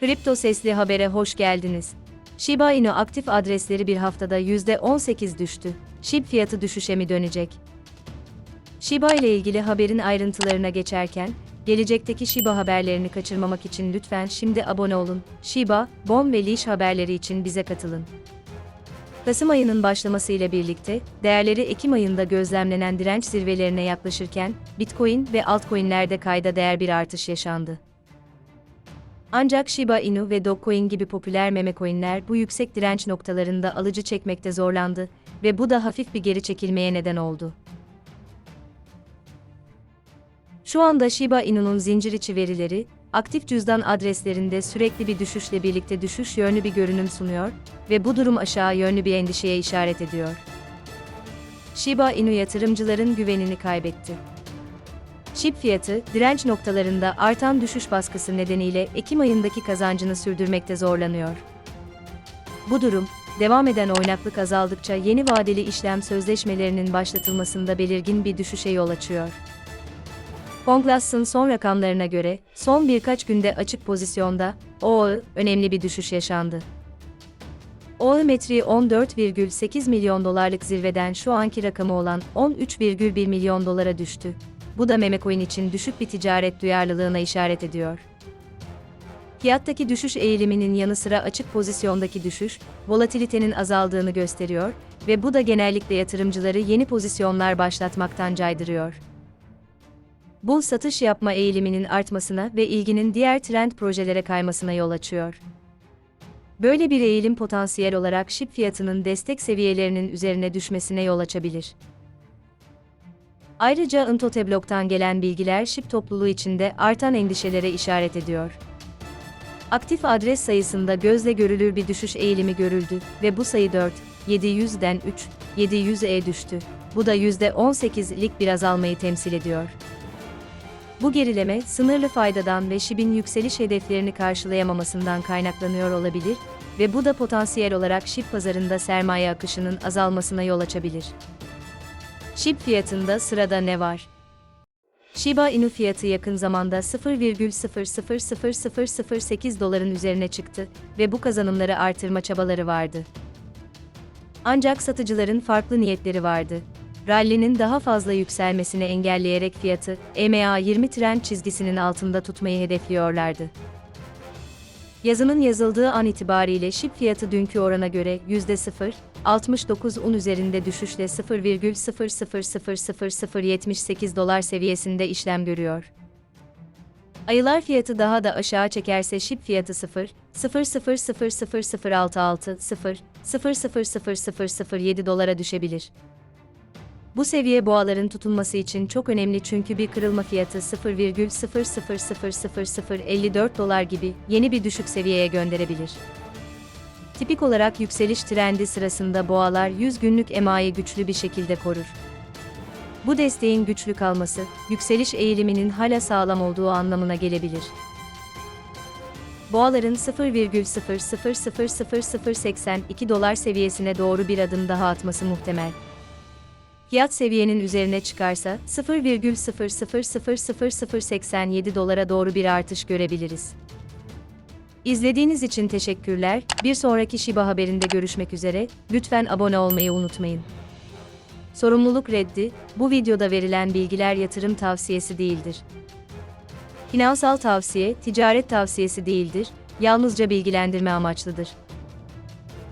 Kripto Sesli Haber'e hoş geldiniz. Shiba Inu aktif adresleri bir haftada %18 düştü. SHIB fiyatı düşüşe mi dönecek? Shiba ile ilgili haberin ayrıntılarına geçerken, gelecekteki Shiba haberlerini kaçırmamak için lütfen şimdi abone olun. Shiba, Bon ve Leash haberleri için bize katılın. Kasım ayının başlamasıyla birlikte, değerleri Ekim ayında gözlemlenen direnç zirvelerine yaklaşırken, Bitcoin ve altcoin'lerde kayda değer bir artış yaşandı. Ancak Shiba Inu ve Dogecoin gibi popüler meme coinler bu yüksek direnç noktalarında alıcı çekmekte zorlandı ve bu da hafif bir geri çekilmeye neden oldu. Şu anda Shiba Inu'nun zincir içi verileri, aktif cüzdan adreslerinde sürekli bir düşüşle birlikte düşüş yönlü bir görünüm sunuyor ve bu durum aşağı yönlü bir endişeye işaret ediyor. Shiba Inu yatırımcıların güvenini kaybetti. SHIB fiyatı, direnç noktalarında artan düşüş baskısı nedeniyle Ekim ayındaki kazancını sürdürmekte zorlanıyor. Bu durum, devam eden oynaklık azaldıkça yeni vadeli işlem sözleşmelerinin başlatılmasında belirgin bir düşüşe yol açıyor. Konglass'ın son rakamlarına göre, son birkaç günde açık pozisyonda, OA'ı, önemli bir düşüş yaşandı. OA'ı metriği 14,8 milyon dolarlık zirveden şu anki rakamı olan 13,1 milyon dolara düştü. Bu da memecoin için düşük bir ticaret duyarlılığına işaret ediyor. Fiyattaki düşüş eğiliminin yanı sıra açık pozisyondaki düşüş, volatilitenin azaldığını gösteriyor ve bu da genellikle yatırımcıları yeni pozisyonlar başlatmaktan caydırıyor. Bu satış yapma eğiliminin artmasına ve ilginin diğer trend projelere kaymasına yol açıyor. Böyle bir eğilim potansiyel olarak SHIB fiyatının destek seviyelerinin üzerine düşmesine yol açabilir. Ayrıca Intoteblog'dan gelen bilgiler SHIB topluluğu içinde artan endişelere işaret ediyor. Aktif adres sayısında gözle görülür bir düşüş eğilimi görüldü ve bu sayı 4, 700'den 3, 700'e düştü. Bu da %18'lik bir azalmayı temsil ediyor. Bu gerileme, sınırlı faydadan ve SHIB'in yükseliş hedeflerini karşılayamamasından kaynaklanıyor olabilir ve bu da potansiyel olarak SHIB pazarında sermaye akışının azalmasına yol açabilir. SHIB fiyatında sırada ne var? Shiba Inu fiyatı yakın zamanda 0,000008 doların üzerine çıktı ve bu kazanımları artırma çabaları vardı. Ancak satıcıların farklı niyetleri vardı. Rally'nin daha fazla yükselmesini engelleyerek fiyatı EMA 20 trend çizgisinin altında tutmayı hedefliyorlardı. Yazının yazıldığı an itibariyle SHIB fiyatı dünkü orana göre %0, 69 un üzerinde düşüşle 0,000078 dolar seviyesinde işlem görüyor. Ayılar fiyatı daha da aşağı çekerse SHIB fiyatı 0, 0,000066 0, 0,00007 dolara düşebilir. Bu seviye boğaların tutulması için çok önemli çünkü bir kırılma fiyatı 0,000054 dolar gibi yeni bir düşük seviyeye gönderebilir. Tipik olarak yükseliş trendi sırasında boğalar 100 günlük EMA'yı güçlü bir şekilde korur. Bu desteğin güçlü kalması, yükseliş eğiliminin hala sağlam olduğu anlamına gelebilir. Boğaların 0,000082 dolar seviyesine doğru bir adım daha atması muhtemel. Fiyat seviyenin üzerine çıkarsa 0,000087 dolara doğru bir artış görebiliriz. İzlediğiniz için teşekkürler. Bir sonraki Shiba haberinde görüşmek üzere. Lütfen abone olmayı unutmayın. Sorumluluk reddi, bu videoda verilen bilgiler yatırım tavsiyesi değildir. Finansal tavsiye, ticaret tavsiyesi değildir, yalnızca bilgilendirme amaçlıdır.